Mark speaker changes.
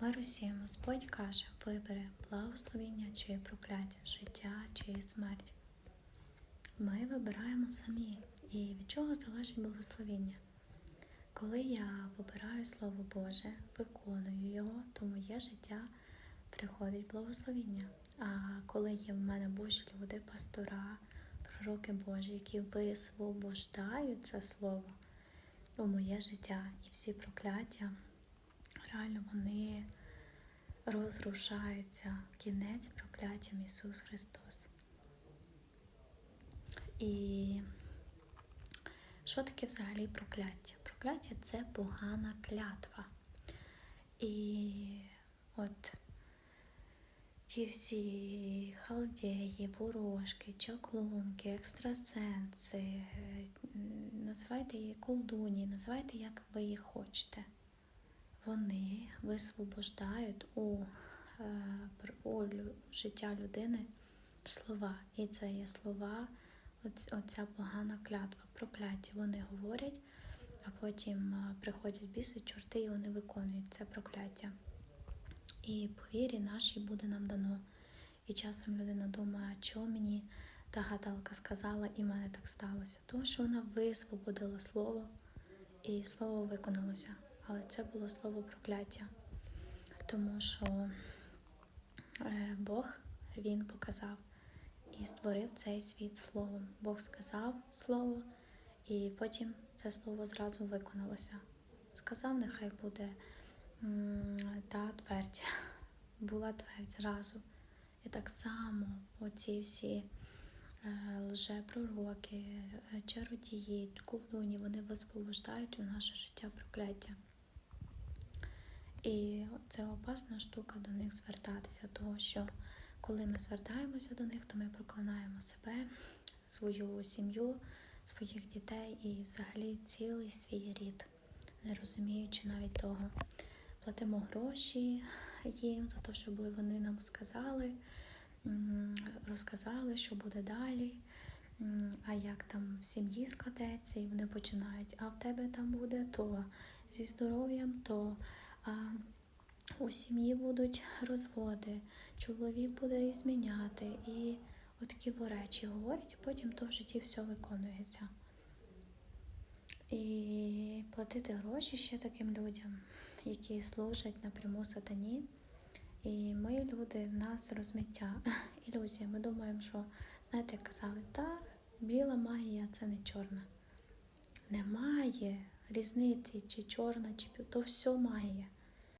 Speaker 1: Мир усім, Господь каже, вибери благословіння чи прокляття, життя чи смерть. Ми вибираємо самі. І від чого залежить благословіння? Коли я вибираю Слово Боже, виконую його, то моє життя приходить благословіння. А коли є в мене Божі люди, пастора, пророки Божі, які висвобождають це слово у моє життя і всі прокляття, реально вони розрушаються. Кінець прокляттям Ісус Христос. І що таке взагалі прокляття? Прокляття це погана клятва. І от ті всі халдеї, ворожки, чаклунки, екстрасенси, називайте її колдуні, називайте, як ви їх хочете. Вони висвобождають у, е, у життя людини слова. І це є слова, оця погана клятва, прокляття. Вони говорять, а потім е, приходять біси, чорти, і вони виконують це прокляття. І по вірі нашій буде нам дано. І часом людина думає, чого мені та гадалка сказала, і в мене так сталося. Тому що вона висвободила слово, і слово виконалося. Але це було слово прокляття. Тому що е, Бог Він показав і створив цей світ словом. Бог сказав слово, і потім це слово зразу виконалося. Сказав, нехай буде та твердь. Була твердь зразу. І так само оці всі е, лжепророки, е, чародії, колдуні, вони висвобождають у наше життя прокляття. І це опасна штука до них звертатися, тому що коли ми звертаємося до них, то ми проклинаємо себе, свою сім'ю, своїх дітей і взагалі цілий свій рід, не розуміючи навіть того. Платимо гроші їм за те, щоб вони нам сказали, розказали, що буде далі, а як там в сім'ї складеться, і вони починають, а в тебе там буде то зі здоров'ям, то у сім'ї будуть розводи, чоловік буде і зміняти, і отакі речі говорять, потім то в житті все виконується. І платити гроші ще таким людям, які служать напряму сатані. І ми, люди, в нас розмиття, ілюзія. Ми думаємо, що, знаєте, як казали, та біла магія це не чорна. Немає різниці, чи чорна, чи то все магія.